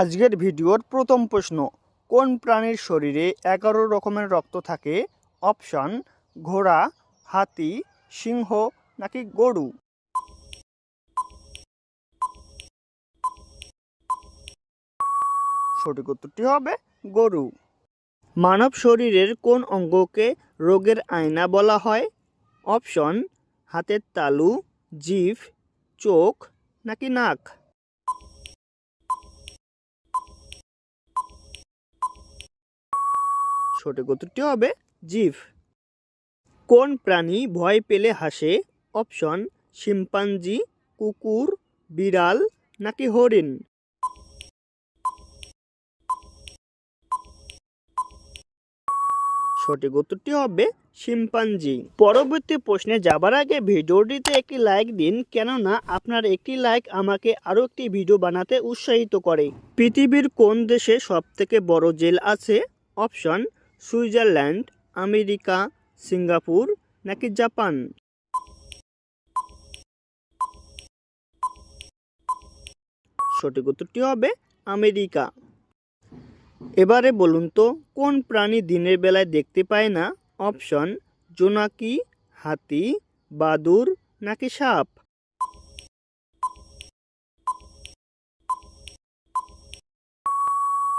আজকের ভিডিওর প্রথম প্রশ্ন, কোন প্রাণীর শরীরে এগারো রকমের রক্ত থাকে? অপশন, ঘোড়া, হাতি, সিংহ নাকি গরু? সঠিক উত্তরটি হবে গরু। মানব শরীরের কোন অঙ্গকে রোগের আয়না বলা হয়? অপশন, হাতের তালু, জিভ, চোখ নাকি নাক? সঠিক উত্তরটি হবে জিভ কোন প্রাণী ভয় পেলে হাসে? অপশন, শিম্পাঞ্জি, কুকুর, বিড়াল নাকি হরিণ? সঠিক উত্তরটি হবে শিম্পাঞ্জি। পরবর্তী প্রশ্নে যাবার আগে ভিডিওটিতে একটি লাইক দিন, কেননা আপনার একটি লাইক আমাকে আরও একটি ভিডিও বানাতে উৎসাহিত করে। পৃথিবীর কোন দেশে সবথেকে বড় জেল আছে? অপশন সুইজারল্যান্ড, আমেরিকা, সিঙ্গাপুর নাকি জাপান? সঠিক উত্তরটি হবে আমেরিকা। এবারে বলুন তো, কোন প্রাণী দিনের বেলায় দেখতে পায় না? অপশন, জোনাকি, হাতি, বাদুর নাকি সাপ?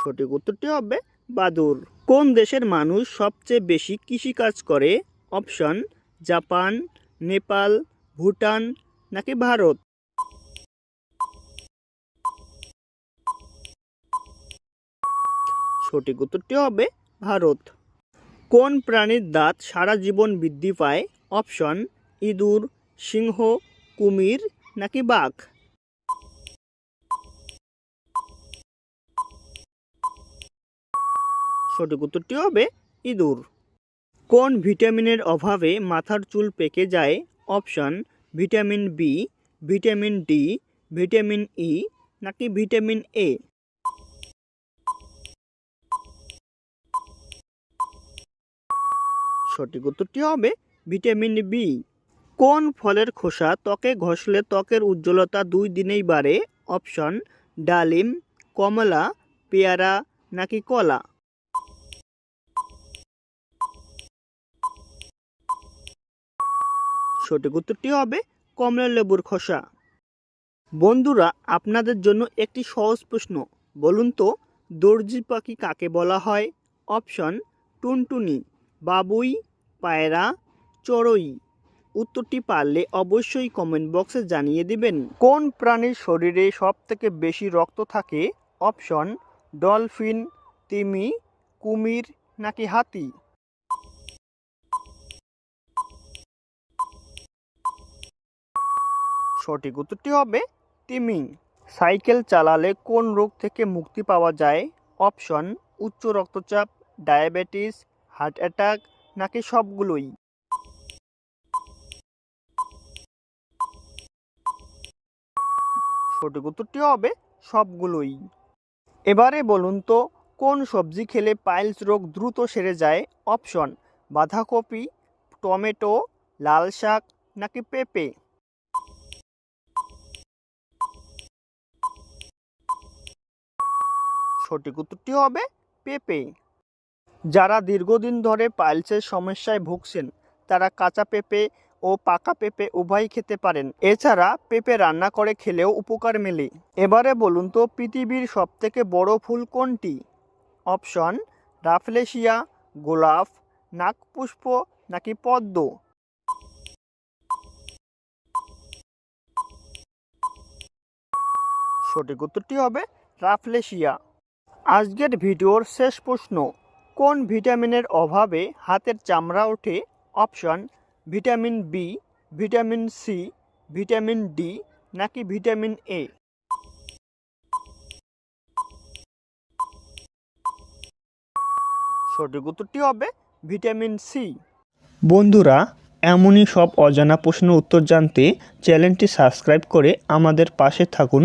সঠিক উত্তরটি হবে বাদুর। কোন দেশের মানুষ সবচেয়ে বেশি কৃষিকাজ করে? অপশন, জাপান, নেপাল, ভুটান নাকি ভারত? সঠিক উত্তরটি হবে ভারত। কোন প্রাণীর দাঁত সারা জীবন বৃদ্ধি পায়? অপশন, ইঁদুর, সিংহ, কুমির নাকি বাঘ? সঠিক উত্তরটি হবে ইঁদুর। কোন ভিটামিনের অভাবে মাথার চুল পেকে যায়? Option, vitamin B vitamin D vitamin E নাকি ভিটামিন এ সঠিক উত্তরটি হবে ভিটামিন বি কোন ফলের খোসা ত্বকে ঘষলে ত্বকের উজ্জ্বলতা দুই দিনেই বাড়ে? অপশন, ডালিম, কমলা, পেয়ারা, নাকি কলা? সঠিক উত্তরটি হবে কমলা লেবুর খোসা। বন্ধুরা, আপনাদের জন্য একটি সহজ প্রশ্ন। বলুন তো, দর্জি পাখি কাকে বলা হয়? অপশন, টুনটুনি, বাবুই, পায়রা, চড়ুই। উত্তরটি পারলে অবশ্যই কমেন্ট বক্সে জানিয়ে দিবেন। কোন প্রাণীর শরীরে সব থেকে বেশি রক্ত থাকে? অপশন, ডলফিন, তিমি, কুমির নাকি হাতি? সঠিক উত্তরটি হবে তিমি। সাইকেল চালালে কোন রোগ থেকে মুক্তি পাওয়া যায়? অপশন, উচ্চ রক্তচাপ, ডায়াবেটিস, হার্ট অ্যাটাক, নাকি সবগুলোই? সঠিক উত্তরটি হবে সবগুলোই। এবারে বলুন তো, কোন সবজি খেলে পাইলস রোগ দ্রুত সেরে যায়? অপশন, বাঁধাকপি, টমেটো, লাল শাক, নাকি পেঁপে? সঠিক উত্তরটি হবে পেঁপে। যারা দীর্ঘদিন ধরে পাইলসের সমস্যায় ভুগছেন, তারা কাঁচা পেঁপে ও পাকা পেঁপে উভয়ই খেতে পারেন। এছাড়া পেঁপে রান্না করে খেলেও উপকার মেলে। এবারে বলুন তো, পৃথিবীর সবথেকে বড় ফুল কোনটি? অপশন, রাফলেশিয়া, গোলাপ নাকপুষ্প নাকি পদ্ম? সঠিক উত্তরটি হবে রাফলেশিয়া। আজকের ভিডিওর শেষ প্রশ্ন, কোন ভিটামিনের অভাবে হাতের চামড়া ওঠে? Option, vitamin B vitamin C vitamin D নাকি ভিটামিন এ সঠিক উত্তরটি হবে ভিটামিন সি বন্ধুরা, এমনই সব অজানা প্রশ্ন উত্তর জানতে চ্যানেলটি সাবস্ক্রাইব করে আমাদের পাশে থাকুন।